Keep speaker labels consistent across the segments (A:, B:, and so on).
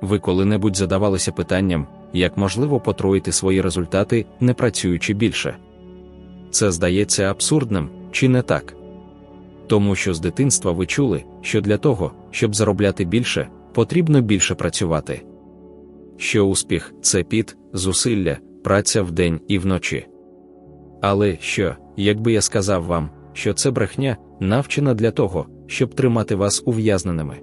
A: Ви коли-небудь задавалися питанням, як можливо потроїти свої результати, не працюючи більше? Це здається абсурдним, чи не так? Тому що з дитинства ви чули, що для того, щоб заробляти більше, потрібно більше працювати. Що успіх це піт, зусилля, праця вдень і вночі. Але що, якби я сказав вам, що це брехня, навчена для того, щоб тримати вас ув'язненими?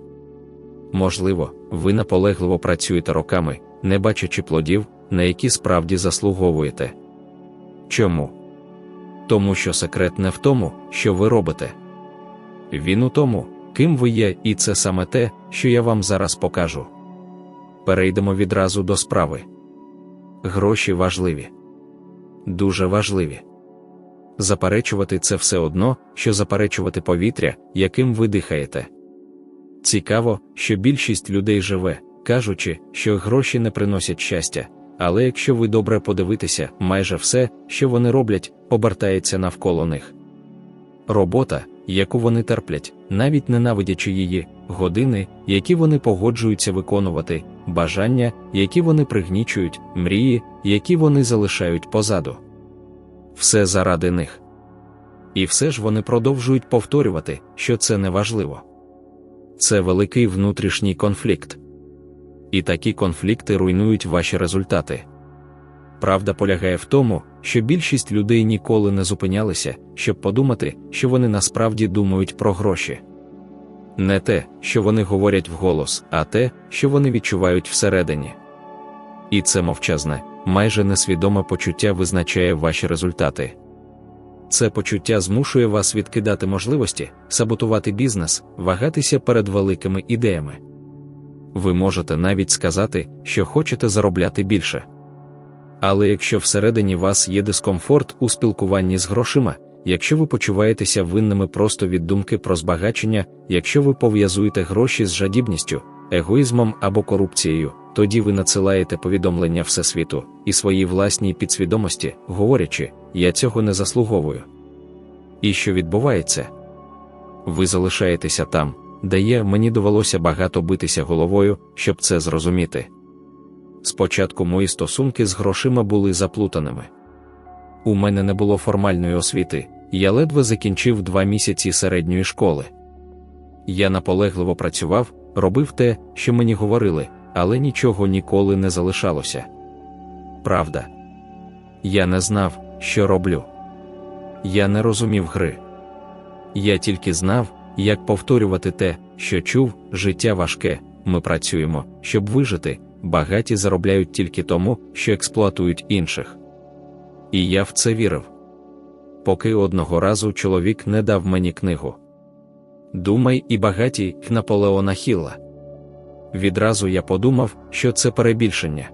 A: Можливо, ви наполегливо працюєте роками, не бачачи плодів, на які справді заслуговуєте. Чому? Тому що секрет не в тому, що ви робите. Він у тому, ким ви є, і це саме те, що я вам зараз покажу. Перейдемо відразу до справи. Гроші важливі. Дуже важливі. Заперечувати це все одно, що заперечувати повітря, яким ви дихаєте. Цікаво, що більшість людей живе, кажучи, що гроші не приносять щастя, але якщо ви добре подивитеся, майже все, що вони роблять, обертається навколо них. Робота, яку вони терплять, навіть ненавидячи її, години, які вони погоджуються виконувати, бажання, які вони пригнічують, мрії, які вони залишають позаду. Все заради них. І все ж вони продовжують повторювати, що це неважливо. Це великий внутрішній конфлікт. І такі конфлікти руйнують ваші результати. Правда полягає в тому, що більшість людей ніколи не зупинялися, щоб подумати, що вони насправді думають про гроші. Не те, що вони говорять вголос, а те, що вони відчувають всередині. І це мовчазне, майже несвідоме почуття визначає ваші результати. Це почуття змушує вас відкидати можливості, саботувати бізнес, вагатися перед великими ідеями. Ви можете навіть сказати, що хочете заробляти більше. Але якщо всередині вас є дискомфорт у спілкуванні з грошима, якщо ви почуваєтеся винними просто від думки про збагачення, якщо ви пов'язуєте гроші з жадібністю, егоїзмом або корупцією, тоді ви надсилаєте повідомлення Всесвіту і своїй власній підсвідомості, говорячи, я цього не заслуговую. І що відбувається? Ви залишаєтеся там, де є, мені довелося багато битися головою, щоб це зрозуміти. Спочатку мої стосунки з грошима були заплутаними. У мене не було формальної освіти, я ледве закінчив два місяці середньої школи. Я наполегливо працював, робив те, що мені говорили, але нічого ніколи не залишалося. Правда, я не знав, що роблю. Я не розумів гри. Я тільки знав, як повторювати те, що чув, життя важке, ми працюємо, щоб вижити, багаті заробляють тільки тому, що експлуатують інших. І я в це вірив. Поки одного разу чоловік не дав мені книгу. Думай і багаті Наполеона Хілла. Відразу я подумав, що це перебільшення.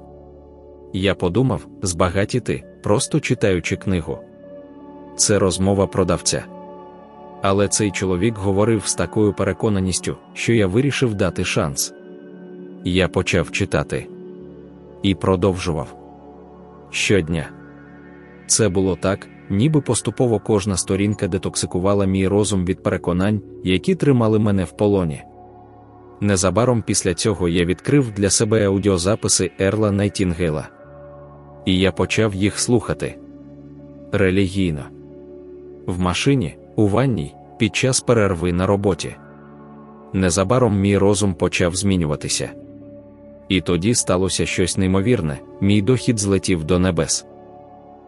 A: Я подумав, збагатіти, просто читаючи книгу. Це розмова продавця. Але цей чоловік говорив з такою переконаністю, що я вирішив дати шанс. Я почав читати і продовжував щодня. Це було так, ніби поступово кожна сторінка детоксикувала мій розум від переконань, які тримали мене в полоні. Незабаром після цього я відкрив для себе аудіозаписи Ерла Найтінгейла. І я почав їх слухати релігійно. В машині, у ванній, під час перерви на роботі. Незабаром мій розум почав змінюватися. І тоді сталося щось неймовірне, мій дохід злетів до небес.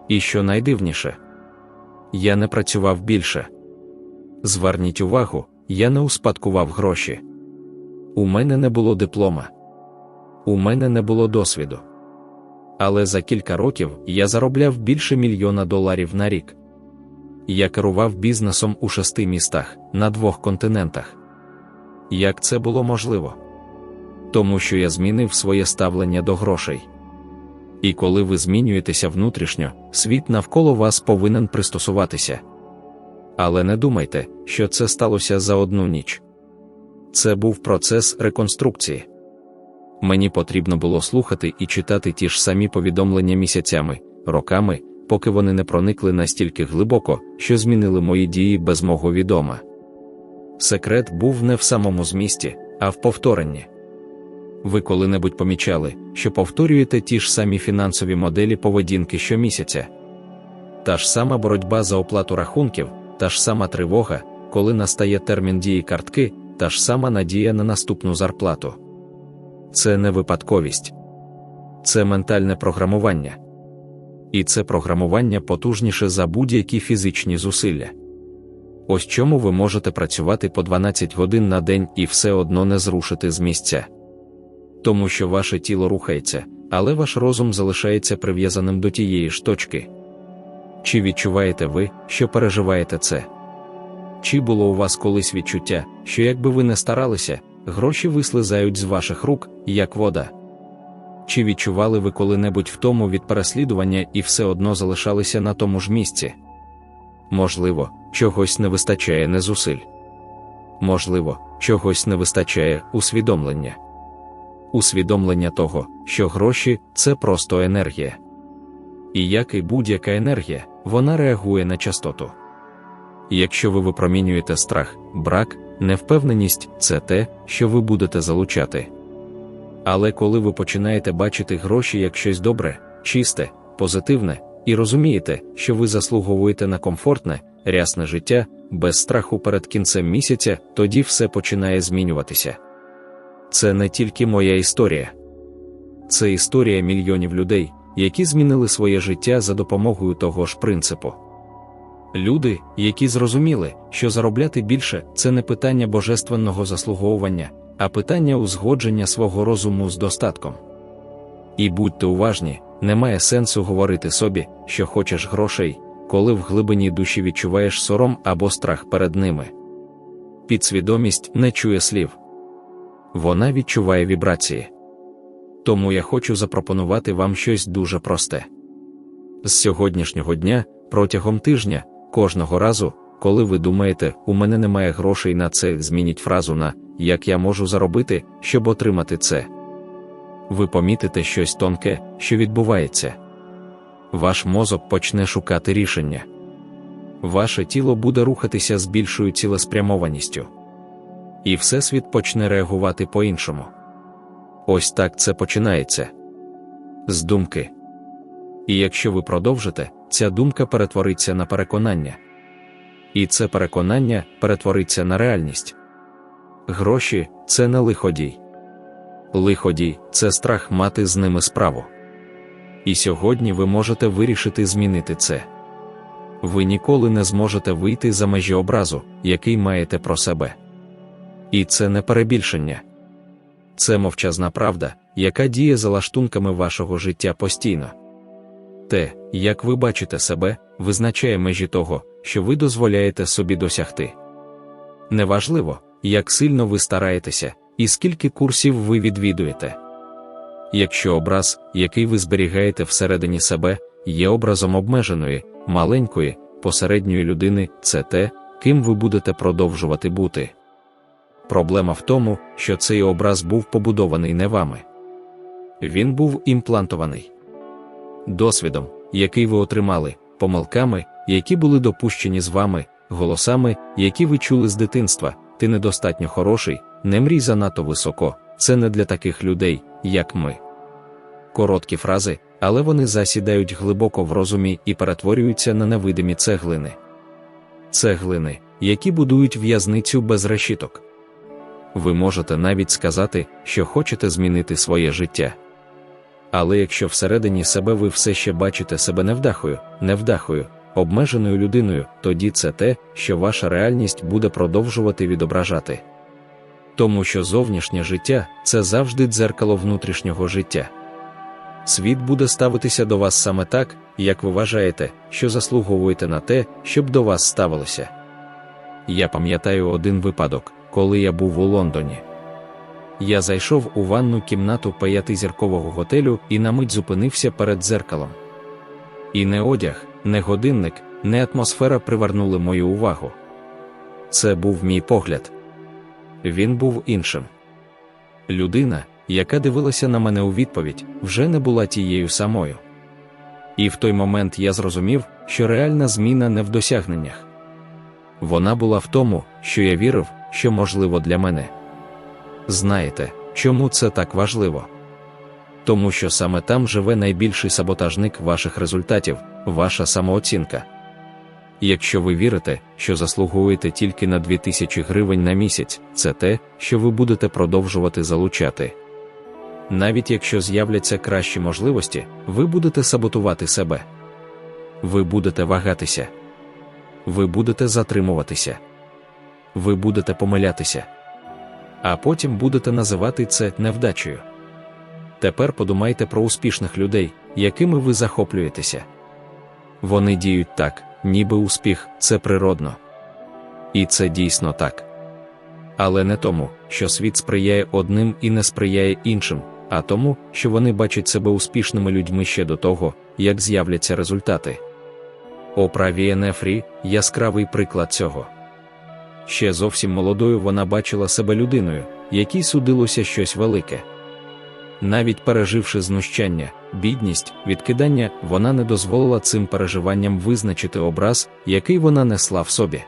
A: І що найдивніше, я не працював більше. Зверніть увагу, я не успадкував гроші. У мене не було диплома. У мене не було досвіду. Але за кілька років я заробляв більше мільйона доларів на рік. Я керував бізнесом у шести містах на двох континентах. Як це було можливо? Тому що я змінив своє ставлення до грошей. І коли ви змінюєтеся внутрішньо, світ навколо вас повинен пристосуватися. Але не думайте, що це сталося за одну ніч. Це був процес реконструкції. Мені потрібно було слухати і читати ті ж самі повідомлення місяцями, роками, поки вони не проникли настільки глибоко, що змінили мої дії без мого відома. Секрет був не в самому змісті, а в повторенні. ви коли-небудь помічали, що повторюєте ті ж самі фінансові моделі поведінки щомісяця. Та ж сама боротьба за оплату рахунків, та ж сама тривога, коли настає термін дії картки, та ж сама надія на наступну зарплату. Це не випадковість, це ментальне програмування. І це програмування потужніше за будь-які фізичні зусилля. Ось чому ви можете працювати по 12 годин на день і все одно не зрушити з місця. Тому що ваше тіло рухається, але ваш розум залишається прив'язаним до тієї ж точки. Чи відчуваєте ви, що переживаєте це? Чи було у вас колись відчуття, що якби ви не старалися, гроші вислизають з ваших рук, як вода? Чи відчували ви коли-небудь втому від переслідування і все одно залишалися на тому ж місці? Можливо, чогось не вистачає не зусиль. Можливо, чогось не вистачає усвідомлення. Усвідомлення того, що гроші це просто енергія. І як і будь-яка енергія, вона реагує на частоту. Якщо ви випромінюєте страх, брак, невпевненість це те, що ви будете залучати. Але коли ви починаєте бачити гроші як щось добре, чисте, позитивне, і розумієте, що ви заслуговуєте на комфортне, рясне життя, без страху перед кінцем місяця, тоді все починає змінюватися. Це не тільки моя історія, це історія мільйонів людей, які змінили своє життя за допомогою того ж принципу. Люди, які зрозуміли, що заробляти більше це не питання божественного заслуговування, а питання узгодження свого розуму з достатком. І будьте уважні, немає сенсу говорити собі, що хочеш грошей, коли в глибині душі відчуваєш сором або страх перед ними. Підсвідомість не чує слів, вона відчуває вібрації. Тому я хочу запропонувати вам щось дуже просте. З сьогоднішнього дня, протягом тижня, кожного разу, коли ви думаєте, у мене немає грошей на це, змініть фразу на як я можу заробити, щоб отримати це. Ви помітите щось тонке, що відбувається. Ваш мозок почне шукати рішення. Ваше тіло буде рухатися з більшою цілеспрямованістю. І Всесвіт почне реагувати по-іншому. Ось так це починається з думки. І якщо ви продовжите, ця думка перетвориться на переконання. І це переконання перетвориться на реальність. Гроші це не лиходій. Лиходій це страх мати з ними справу. І сьогодні ви можете вирішити змінити це. Ви ніколи не зможете вийти за межі образу, який маєте про себе. І це не перебільшення. Це мовчазна правда, яка діє за лаштунками вашого життя постійно. Те, як ви бачите себе, визначає межі того, що ви дозволяєте собі досягти. Неважливо, як сильно ви стараєтеся, і скільки курсів ви відвідуєте. Якщо образ, який ви зберігаєте всередині себе, є образом обмеженої, маленької, посередньої людини, це те, ким ви будете продовжувати бути. Проблема в тому, що цей образ був побудований не вами. Він був імплантований досвідом, який ви отримали, помилками, які були допущені з вами, голосами, які ви чули з дитинства, ти недостатньо хороший, не мрій занадто високо, це не для таких людей, як ми. Короткі фрази, але вони засідають глибоко в розумі і перетворюються на невидимі цеглини. Цеглини, які будують в'язницю без решіток. Ви можете навіть сказати, що хочете змінити своє життя. Але якщо всередині себе ви все ще бачите себе невдахою, невдахою, обмеженою людиною, тоді це те, що ваша реальність буде продовжувати відображати. Тому що зовнішнє життя це завжди дзеркало внутрішнього життя. Світ буде ставитися до вас саме так, як ви вважаєте, що заслуговуєте на те, щоб до вас ставилося. Я пам'ятаю один випадок, коли я був у Лондоні. Я зайшов у ванну кімнату п'ятизіркового готелю і на мить зупинився перед дзеркалом. І не одяг, не годинник, не атмосфера привернули мою увагу. Це був мій погляд. Він був іншим. Людина, яка дивилася на мене у відповідь, вже не була тією самою. І в той момент я зрозумів, що реальна зміна не в досягненнях. Вона була в тому, що я вірив, що можливо для мене. Знаєте, чому це так важливо? Тому що саме там живе найбільший саботажник ваших результатів, ваша самооцінка. Якщо ви вірите, що заслуговуєте тільки на 2000 гривень на місяць, це те, що ви будете продовжувати залучати. Навіть якщо з'являться кращі можливості, ви будете саботувати себе. Ви будете вагатися. Ви будете затримуватися. Ви будете помилятися. А потім будете називати це невдачею. Тепер подумайте про успішних людей, якими ви захоплюєтеся. Вони діють так, ніби успіх це природно. І це дійсно так. Але не тому, що світ сприяє одним і не сприяє іншим, а тому, що вони бачать себе успішними людьми ще до того, як з'являться результати. Опра Вієнефрі – яскравий приклад цього. Ще зовсім молодою вона бачила себе людиною, якій судилося щось велике. Навіть переживши знущання, бідність, відкидання, вона не дозволила цим переживанням визначити образ, який вона несла в собі.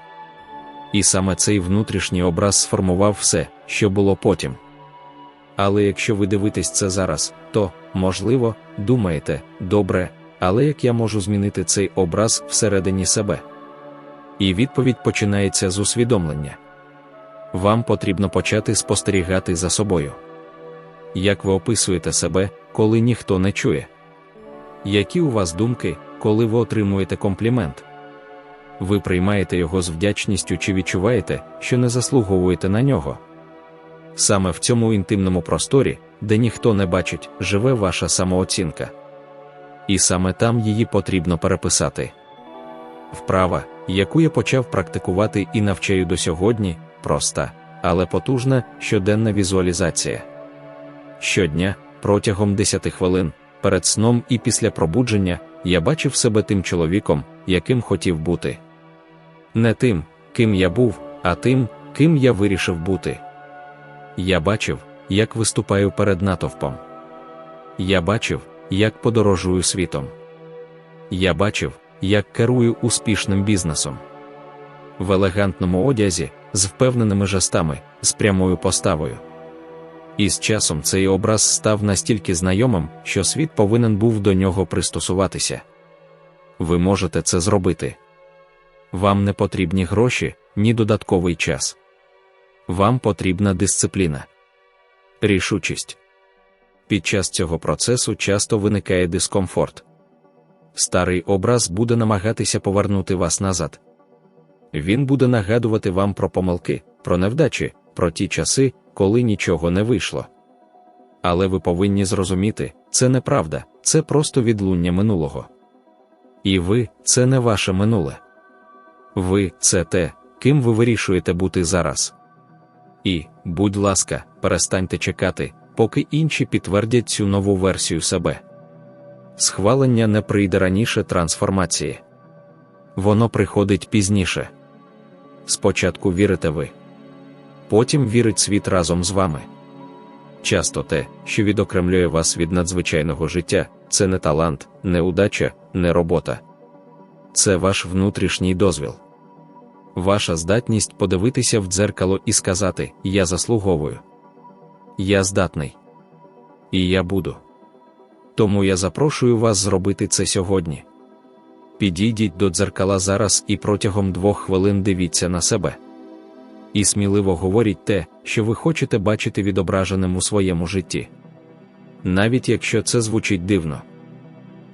A: І саме цей внутрішній образ сформував все, що було потім. Але якщо ви дивитесь це зараз, то, можливо, думаєте, добре, але як я можу змінити цей образ всередині себе? І відповідь починається з усвідомлення. Вам потрібно почати спостерігати за собою. Як ви описуєте себе, коли ніхто не чує? Які у вас думки, коли ви отримуєте комплімент? Ви приймаєте його з вдячністю чи відчуваєте, що не заслуговуєте на нього? Саме в цьому інтимному просторі, де ніхто не бачить, живе ваша самооцінка. І саме там її потрібно переписати. Вправа, яку я почав практикувати і навчаю до сьогодні, проста, але потужна щоденна візуалізація. Щодня, протягом 10 хвилин, перед сном і після пробудження, я бачив себе тим чоловіком, яким хотів бути. Не тим, ким я був, а тим, ким я вирішив бути. Я бачив, як виступаю перед натовпом. Я бачив, як подорожую світом. Я бачив, як керую успішним бізнесом. В елегантному одязі, з впевненими жестами, з прямою поставою. І з часом цей образ став настільки знайомим, що світ повинен був до нього пристосуватися. Ви можете це зробити. Вам не потрібні гроші, ні додатковий час. Вам потрібна дисципліна, рішучість. Під час цього процесу часто виникає дискомфорт. Старий образ буде намагатися повернути вас назад. Він буде нагадувати вам про помилки, про невдачі, про ті часи, коли нічого не вийшло. Але ви повинні зрозуміти, це неправда, це просто відлуння минулого. І ви це не ваше минуле. Ви це те, ким ви вирішуєте бути зараз. І, будь ласка, перестаньте чекати, поки інші підтвердять цю нову версію себе. Схвалення не прийде раніше трансформації. Воно приходить пізніше. Спочатку вірите ви, потім вірить світ разом з вами. Часто те, що відокремлює вас від надзвичайного життя, це не талант, не удача, не робота. Це ваш внутрішній дозвіл. Ваша здатність подивитися в дзеркало і сказати Я заслуговую. Я здатний. І я буду. Тому я запрошую вас зробити це сьогодні. Підійдіть до дзеркала зараз і протягом двох хвилин дивіться на себе. І сміливо говоріть те, що ви хочете бачити відображеним у своєму житті. Навіть якщо це звучить дивно,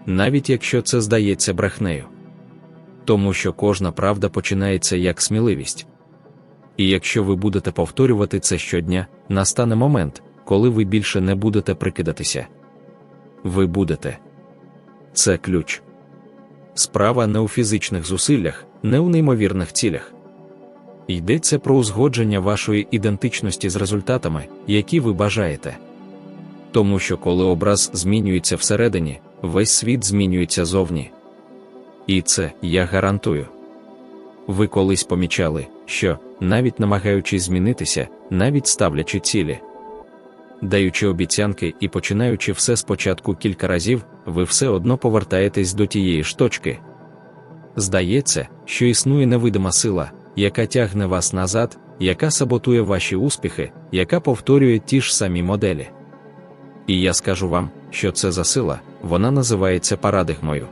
A: навіть якщо це здається брехнею. Тому що кожна правда починається як сміливість. І якщо ви будете повторювати це щодня, настане момент, коли ви більше не будете прикидатися. Ви будете. Це ключ. Справа не у фізичних зусиллях, не у неймовірних цілях. Йдеться про узгодження вашої ідентичності з результатами, які ви бажаєте. Тому що коли образ змінюється всередині, весь світ змінюється зовні. І це я гарантую. Ви колись помічали, що, навіть намагаючись змінитися, навіть ставлячи цілі, даючи обіцянки і починаючи все спочатку кілька разів, ви все одно повертаєтесь до тієї ж точки. Здається, що існує невидима сила, яка тягне вас назад, яка саботує ваші успіхи, яка повторює ті ж самі моделі. І я скажу вам, що це за сила, вона називається парадигмою.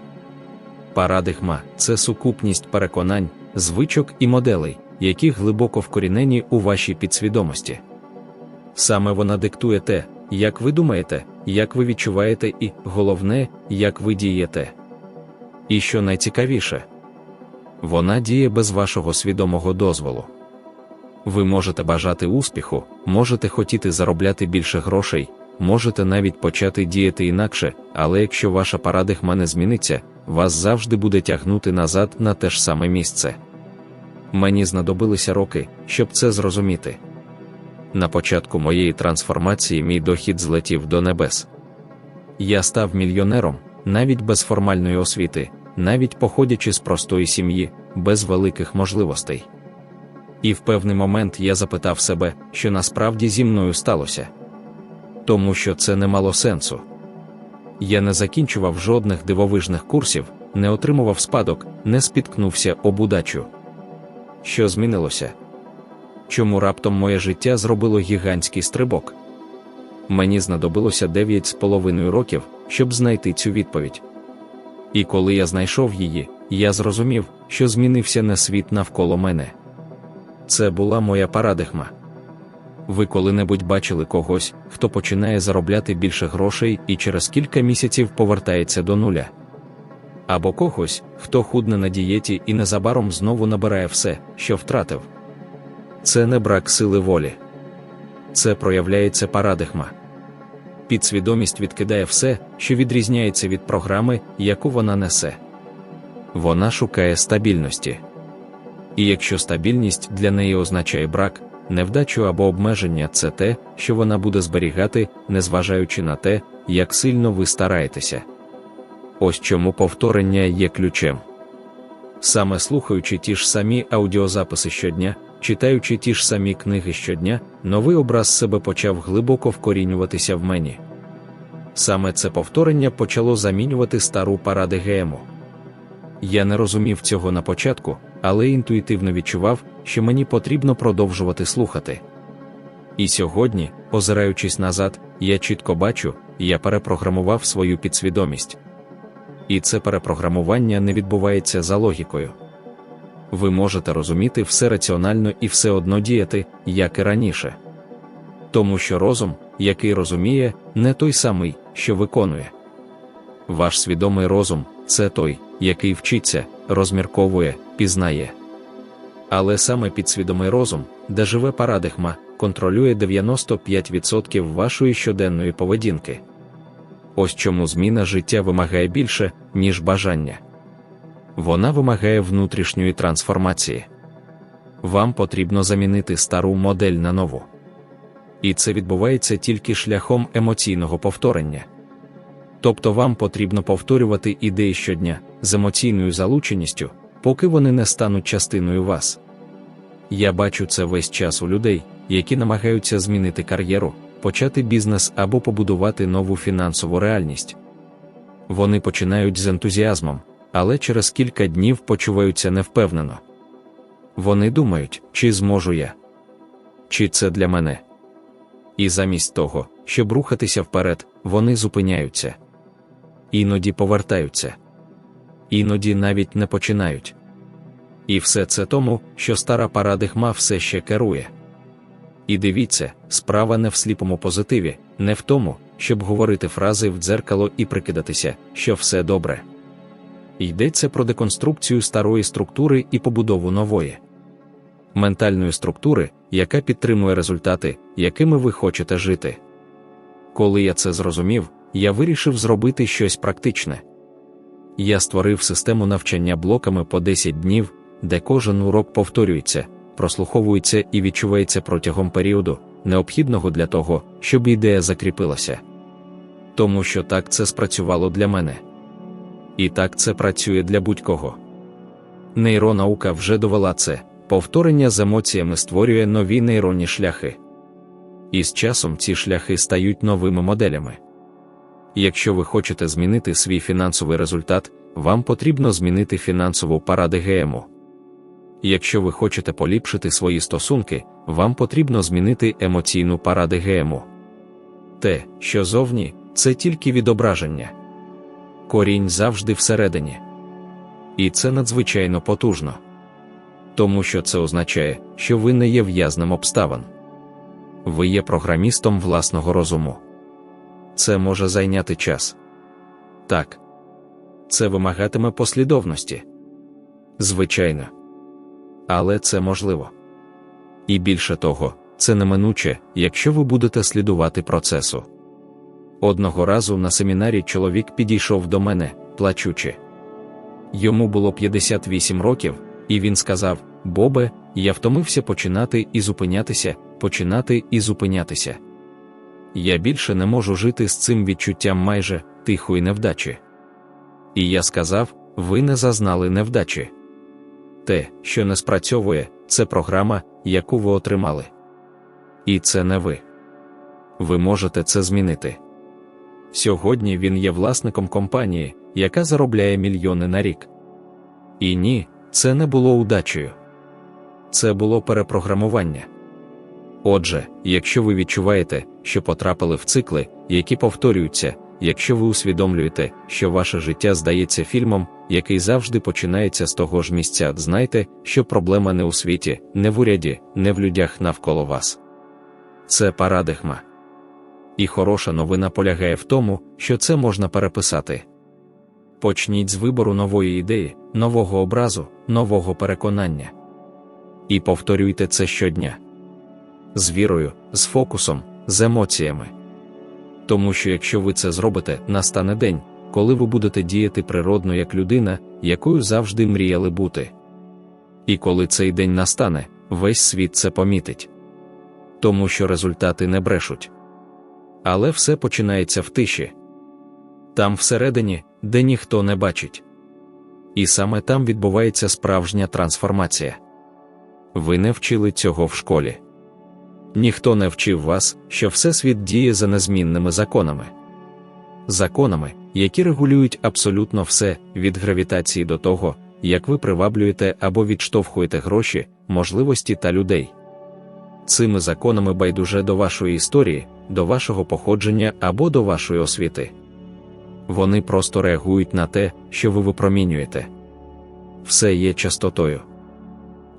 A: Парадигма це сукупність переконань, звичок і моделей, які глибоко вкорінені у вашій підсвідомості. Саме вона диктує те, як ви думаєте, як ви відчуваєте, і, головне, як ви дієте. І що найцікавіше, вона діє без вашого свідомого дозволу. Ви можете бажати успіху, можете хотіти заробляти більше грошей, можете навіть почати діяти інакше, але якщо ваша парадигма не зміниться, вас завжди буде тягнути назад на те ж саме місце. Мені знадобилися роки, щоб це зрозуміти. На початку моєї трансформації мій дохід злетів до небес. Я став мільйонером, навіть без формальної освіти, навіть походячи з простої сім'ї, без великих можливостей. І в певний момент я запитав себе, що насправді зі мною сталося. Тому що це не мало сенсу. Я не закінчував жодних дивовижних курсів, не отримував спадок, не спіткнувся об удачу. Що змінилося? Чому раптом моє життя зробило гігантський стрибок? Мені знадобилося дев'ять з половиною років, щоб знайти цю відповідь. І коли я знайшов її, я зрозумів, що змінився не світ навколо мене. Це була моя парадигма. Ви коли-небудь бачили когось, хто починає заробляти більше грошей і через кілька місяців повертається до нуля. Або когось, хто худне на дієті і незабаром знову набирає все, що втратив. Це не брак сили волі. Це проявляється парадигма. Підсвідомість відкидає все, що відрізняється від програми, яку вона несе. Вона шукає стабільності. І якщо стабільність для неї означає брак, невдачу або обмеження це те, що вона буде зберігати, незважаючи на те, як сильно ви стараєтеся. Ось чому повторення є ключем. Саме слухаючи ті ж самі аудіозаписи щодня, читаючи ті ж самі книги щодня, новий образ себе почав глибоко вкорінюватися в мені. Саме це повторення почало замінювати стару паради ГМО. Я не розумів цього на початку, але інтуїтивно відчував, що мені потрібно продовжувати слухати. І сьогодні, озираючись назад, я чітко бачу, я перепрограмував свою підсвідомість. І це перепрограмування не відбувається за логікою. Ви можете розуміти все раціонально і все одно діяти, як і раніше. Тому що розум, який розуміє, не той самий, що виконує. Ваш свідомий розум це той, який вчиться, розмірковує, пізнає. Але саме підсвідомий розум, де живе парадигма, контролює 95% вашої щоденної поведінки. Ось чому зміна життя вимагає більше, ніж бажання. Вона вимагає внутрішньої трансформації. Вам потрібно замінити стару модель на нову. І це відбувається тільки шляхом емоційного повторення. Тобто вам потрібно повторювати ідеї щодня з емоційною залученістю, поки вони не стануть частиною вас. Я бачу це весь час у людей, які намагаються змінити кар'єру, почати бізнес або побудувати нову фінансову реальність. Вони починають з ентузіазмом, але через кілька днів почуваються невпевнено. Вони думають, чи зможу я, чи це для мене. І замість того, щоб рухатися вперед, вони зупиняються, іноді повертаються, іноді навіть не починають. І все це тому, що стара парадигма все ще керує. І дивіться, справа не в сліпому позитиві, не в тому, щоб говорити фрази в дзеркало і прикидатися, що все добре. Йдеться про деконструкцію старої структури і побудову нової ментальної структури, яка підтримує результати, якими ви хочете жити. Коли я це зрозумів, я вирішив зробити щось практичне. Я створив систему навчання блоками по 10 днів, де кожен урок повторюється, прослуховується і відчувається протягом періоду, необхідного для того, щоб ідея закріпилася. Тому що так це спрацювало для мене. І так це працює для будь-кого. Нейронаука вже довела це, повторення з емоціями створює нові нейронні шляхи. І з часом ці шляхи стають новими моделями. Якщо ви хочете змінити свій фінансовий результат, вам потрібно змінити фінансову парадигему. якщо ви хочете поліпшити свої стосунки, вам потрібно змінити емоційну парадигему. Те, що зовні, це тільки відображення. Корінь завжди всередині. І це надзвичайно потужно. Тому що це означає, що ви не є в'язним обставин. Ви є програмістом власного розуму. Це може зайняти час. Так. Це вимагатиме послідовності. Звичайно. Але це можливо. І більше того, це неминуче, якщо ви будете слідувати процесу. Одного разу на семінарі чоловік підійшов до мене, плачучи. Йому було 58 років, і він сказав: Бобе, я втомився починати і зупинятися, починати і зупинятися. Я більше не можу жити з цим відчуттям майже тихої невдачі. І я сказав: ви не зазнали невдачі. Те, що не спрацьовує, це програма, яку ви отримали. І це не ви. Ви можете це змінити. Сьогодні він є власником компанії, яка заробляє мільйони на рік. І ні, це не було удачею. Це було перепрограмування. Отже, якщо ви відчуваєте, що потрапили в цикли, які повторюються, якщо ви усвідомлюєте, що ваше життя здається фільмом, який завжди починається з того ж місця, знайте, що проблема не у світі, не в уряді, не в людях навколо вас. Це парадигма. І хороша новина полягає в тому, що це можна переписати. Почніть з вибору нової ідеї, нового образу, нового переконання. І повторюйте це щодня з вірою, з фокусом, з емоціями. Тому що якщо ви це зробите, настане день, коли ви будете діяти природно як людина, якою завжди мріяли бути. І коли цей день настане, весь світ це помітить. Тому що результати не брешуть. Але все починається в тиші. Там всередині, де ніхто не бачить. І саме там відбувається справжня трансформація. Ви не вчили цього в школі. Ніхто не вчив вас, що Всесвіт діє за незмінними законами. Законами, які регулюють абсолютно все від гравітації до того, як ви приваблюєте або відштовхуєте гроші, можливості та людей. Цими законами байдуже до вашої історії, до вашого походження або до вашої освіти. Вони просто реагують на те, що ви випромінюєте. Все є частотою,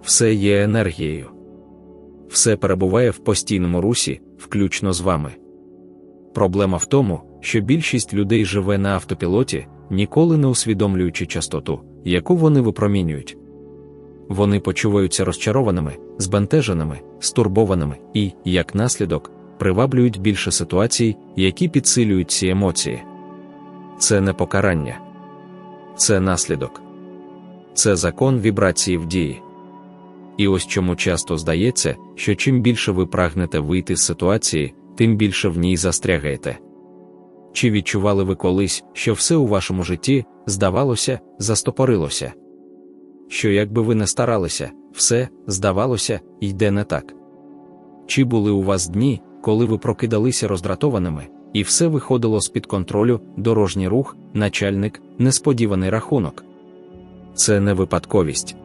A: все є енергією все перебуває в постійному русі, включно з вами. Проблема в тому, що більшість людей живе на автопілоті, ніколи не усвідомлюючи частоту, яку вони випромінюють. Вони почуваються розчарованими, збентеженими, стурбованими і, як наслідок, приваблюють більше ситуацій, які підсилюють ці емоції. Це не покарання, це наслідок, це закон вібрації в дії. І ось чому часто здається, що чим більше ви прагнете вийти з ситуації, тим більше в ній застрягаєте. Чи відчували ви колись, що все у вашому житті, здавалося, застопорилося? Що якби ви не старалися, все, здавалося, йде не так? Чи були у вас дні, коли ви прокидалися роздратованими, і все виходило з під контролю, дорожній рух, начальник, несподіваний рахунок? Це не випадковість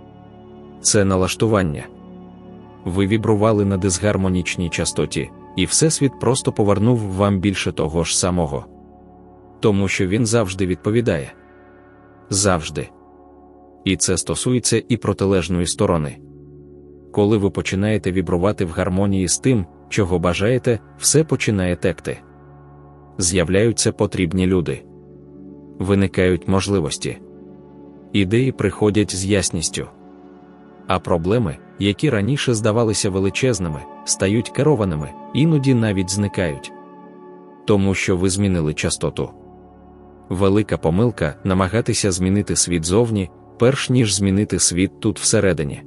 A: це налаштування. Ви вібрували на дисгармонічній частоті, і Всесвіт просто повернув вам більше того ж самого. Тому що він завжди відповідає. Завжди. І це стосується і протилежної сторони. Коли ви починаєте вібрувати в гармонії з тим, чого бажаєте, все починає текти. З'являються потрібні люди. Виникають можливості. Ідеї приходять з ясністю а проблеми, які раніше здавалися величезними, стають керованими, іноді навіть зникають. Тому що ви змінили частоту. Велика помилка намагатися змінити світ зовні, перш ніж змінити світ тут всередині.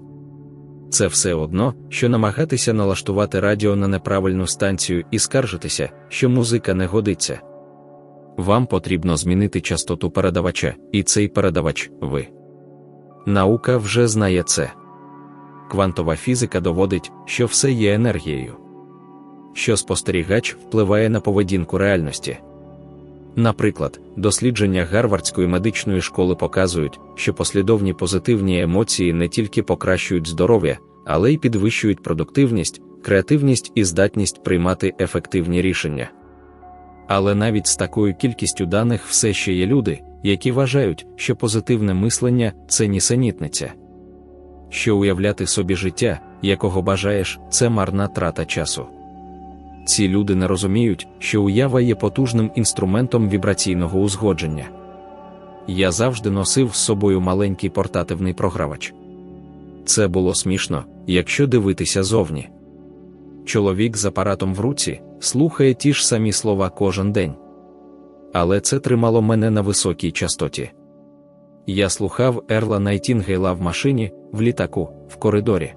A: Це все одно, що намагатися налаштувати радіо на неправильну станцію і скаржитися, що музика не годиться. Вам потрібно змінити частоту передавача, і цей передавач ви. Наука вже знає це квантова фізика доводить, що все є енергією, що спостерігач впливає на поведінку реальності. Наприклад, дослідження Гарвардської медичної школи показують, що послідовні позитивні емоції не тільки покращують здоров'я, але й підвищують продуктивність, креативність і здатність приймати ефективні рішення. Але навіть з такою кількістю даних все ще є люди, які вважають, що позитивне мислення це нісенітниця. Що уявляти собі життя, якого бажаєш, це марна трата часу. Ці люди не розуміють, що уява є потужним інструментом вібраційного узгодження. Я завжди носив з собою маленький портативний програвач. Це було смішно, якщо дивитися зовні. Чоловік з апаратом в руці слухає ті ж самі слова кожен день. Але це тримало мене на високій частоті. Я слухав Ерла Найтінгейла в машині, в літаку, в коридорі.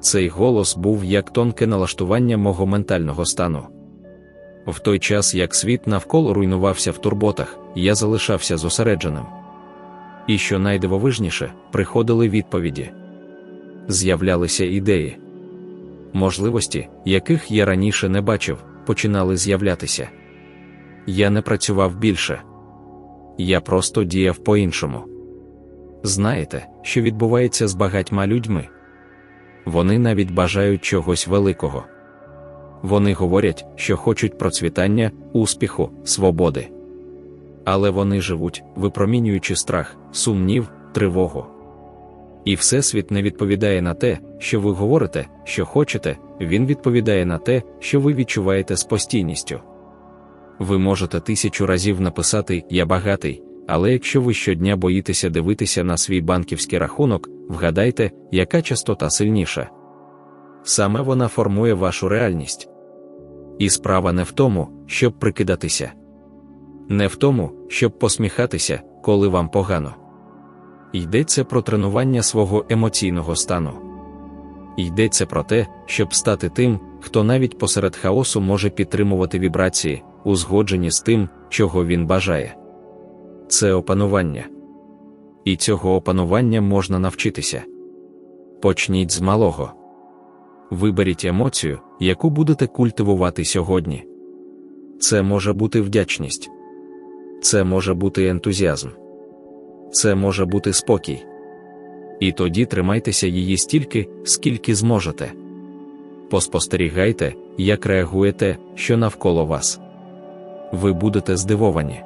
A: Цей голос був як тонке налаштування мого ментального стану. В той час, як світ навколо руйнувався в турботах, я залишався зосередженим. І що найдивовижніше, приходили відповіді, з'являлися ідеї, можливості, яких я раніше не бачив, починали з'являтися. Я не працював більше, я просто діяв по-іншому. Знаєте, що відбувається з багатьма людьми? Вони навіть бажають чогось великого. Вони говорять, що хочуть процвітання, успіху, свободи. Але вони живуть, випромінюючи страх, сумнів, тривогу. І Всесвіт не відповідає на те, що ви говорите, що хочете, він відповідає на те, що ви відчуваєте з постійністю. Ви можете тисячу разів написати Я багатий, але якщо ви щодня боїтеся дивитися на свій банківський рахунок, вгадайте, яка частота сильніша. Саме вона формує вашу реальність. І справа не в тому, щоб прикидатися, не в тому, щоб посміхатися, коли вам погано. Йдеться про тренування свого емоційного стану. Йдеться про те, щоб стати тим, хто навіть посеред хаосу може підтримувати вібрації, узгоджені з тим, чого він бажає. Це опанування. І цього опанування можна навчитися. Почніть з малого. Виберіть емоцію, яку будете культивувати сьогодні. Це може бути вдячність, це може бути ентузіазм, це може бути спокій. І тоді тримайтеся її стільки, скільки зможете. Поспостерігайте, як реагуєте, що навколо вас. Ви будете здивовані.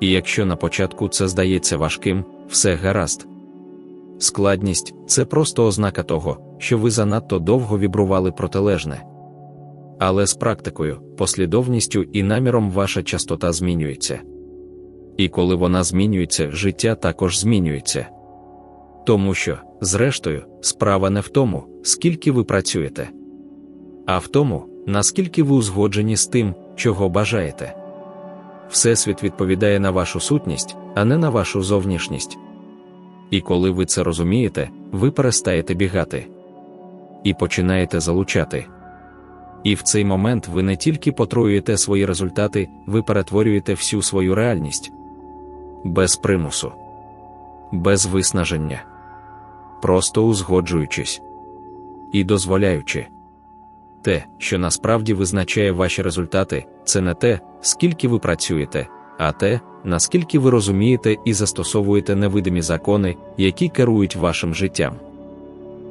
A: І якщо на початку це здається важким, все гаразд. Складність це просто ознака того, що ви занадто довго вібрували протилежне. Але з практикою, послідовністю і наміром ваша частота змінюється. І коли вона змінюється, життя також змінюється. Тому що, зрештою, справа не в тому, скільки ви працюєте, а в тому, наскільки ви узгоджені з тим, чого бажаєте. Всесвіт відповідає на вашу сутність, а не на вашу зовнішність. І коли ви це розумієте, ви перестаєте бігати і починаєте залучати. І в цей момент ви не тільки потроюєте свої результати, ви перетворюєте всю свою реальність без примусу, без виснаження, просто узгоджуючись і дозволяючи. Те, що насправді визначає ваші результати, це не те, скільки ви працюєте, а те, наскільки ви розумієте і застосовуєте невидимі закони, які керують вашим життям.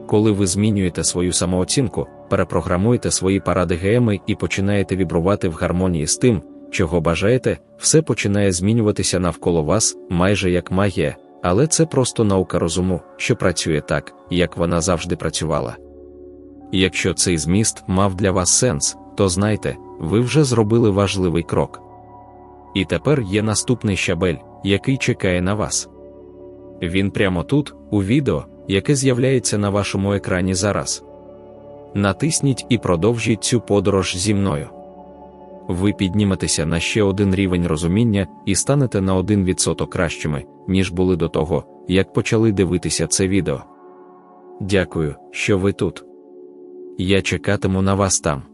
A: Коли ви змінюєте свою самооцінку, перепрограмуєте свої паради ГМи і починаєте вібрувати в гармонії з тим, чого бажаєте, все починає змінюватися навколо вас, майже як магія, але це просто наука розуму, що працює так, як вона завжди працювала. Якщо цей зміст мав для вас сенс, то знайте, ви вже зробили важливий крок. І тепер є наступний щабель, який чекає на вас. Він прямо тут, у відео, яке з'являється на вашому екрані зараз. Натисніть і продовжіть цю подорож зі мною. Ви підніметеся на ще один рівень розуміння і станете на 1% кращими, ніж були до того, як почали дивитися це відео. Дякую, що ви тут. Я чекатиму на вас там.